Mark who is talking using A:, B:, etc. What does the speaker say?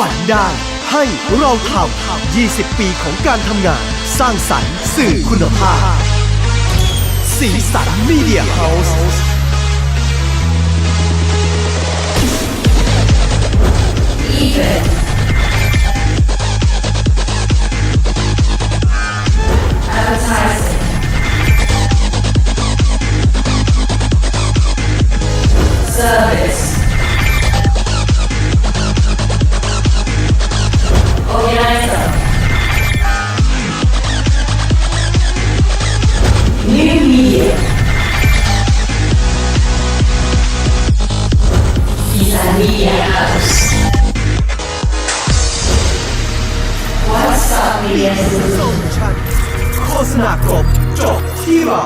A: ฝันได้ ให้เราทำ20 ปีของการทำงาน สร้างสรรค์สื่อคุณภาพ สีสันมีเดียเฮาส์
B: New media. He's a media house. What's up, media?
A: โฆษณาครบจบที่เรา